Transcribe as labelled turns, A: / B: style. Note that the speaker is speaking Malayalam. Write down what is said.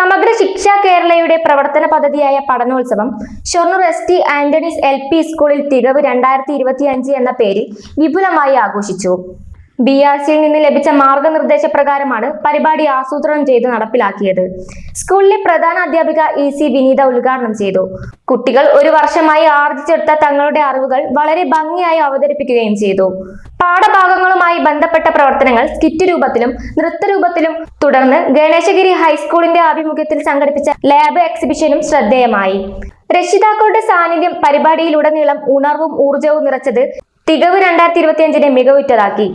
A: സമഗ്ര ശിക്ഷ കേരളയുടെ പ്രവർത്തന പദ്ധതിയായ പഠനോത്സവം Shoranur S T Antony's L P സ്കൂളിൽ തികവ് രണ്ടായിരത്തി ഇരുപത്തി അഞ്ച് എന്ന പേരിൽ വിപുലമായി ആഘോഷിച്ചു. ബി ആർ സിയിൽ നിന്ന് ലഭിച്ച മാർഗനിർദ്ദേശ പ്രകാരമാണ് പരിപാടി ആസൂത്രണം ചെയ്ത് നടപ്പിലാക്കിയത്. സ്കൂളിലെ പ്രധാന അധ്യാപിക ഇ സി വിനീത ഉദ്ഘാടനം ചെയ്തു. കുട്ടികൾ ഒരു വർഷമായി ആർജിച്ചെടുത്ത തങ്ങളുടെ അറിവുകൾ വളരെ ഭംഗിയായി അവതരിപ്പിക്കുകയും ചെയ്തു. പാഠഭാഗങ്ങളുമായി ബന്ധപ്പെട്ട പ്രവർത്തനങ്ങൾ സ്കിറ്റ് രൂപത്തിലും നൃത്ത രൂപത്തിലും തുടർന്ന് ഗണേശഗിരി ഹൈസ്കൂളിന്റെ ആഭിമുഖ്യത്തിൽ സംഘടിപ്പിച്ച ലാബ് എക്സിബിഷനും ശ്രദ്ധേയമായി. രക്ഷിതാക്കളുടെ സാന്നിധ്യം പരിപാടിയിലുടനീളം ഉണർവും ഊർജവും നിറച്ചത് തികവ് രണ്ടായിരത്തി ഇരുപത്തിയഞ്ചിനെ മികവുറ്റതാക്കി.